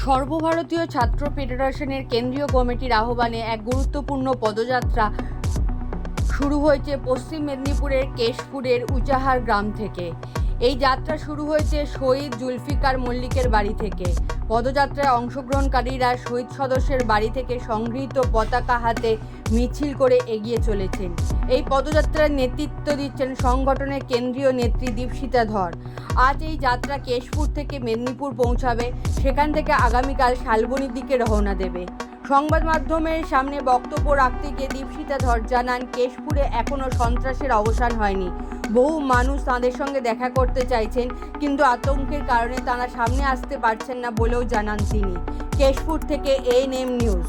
সর্বভারতীয় ছাত্র ফেডারেশনের কেন্দ্রীয় কমিটির আহ্বানে এক গুরুত্বপূর্ণ পদযাত্রা শুরু হয়েছে পশ্চিম মেদিনীপুরের কেশপুরের উচাহার গ্রাম থেকে। এই যাত্রা শুরু হয়েছে শহীদ জুলফিকার মল্লিকের বাড়ি থেকে। পদযাত্রায় অংশগ্রহণকারীরা শহীদ সদস্যের বাড়ি থেকে সংগৃহীত পতাকা হাতে মিছিল করে এগিয়ে চলেছেন। এই পদযাত্রার নেতৃত্ব দিচ্ছেন সংগঠনের কেন্দ্রীয় নেত্রী দীপশিতা ধর। আজ এই যাত্রা কেশপুর থেকে মেদিনীপুর পৌঁছাবে। সেখান থেকে আগামীকাল শালবনির দিকে রওনা দেবে। সংবাদ মাধ্যমের সামনে বক্তব্য রাখতে গিয়ে দীপশিতা ধর জানান, কেশপুরে এখনও সন্ত্রাসের অবসান হয়নি। বহু মানুষ তাঁদের সঙ্গে দেখা করতে চাইছেন, কিন্তু আতঙ্কের কারণে তাঁরা সামনে আসতে পারছেন না বলেও জানান তিনি। কেশপুর থেকে এএনএম নিউজ।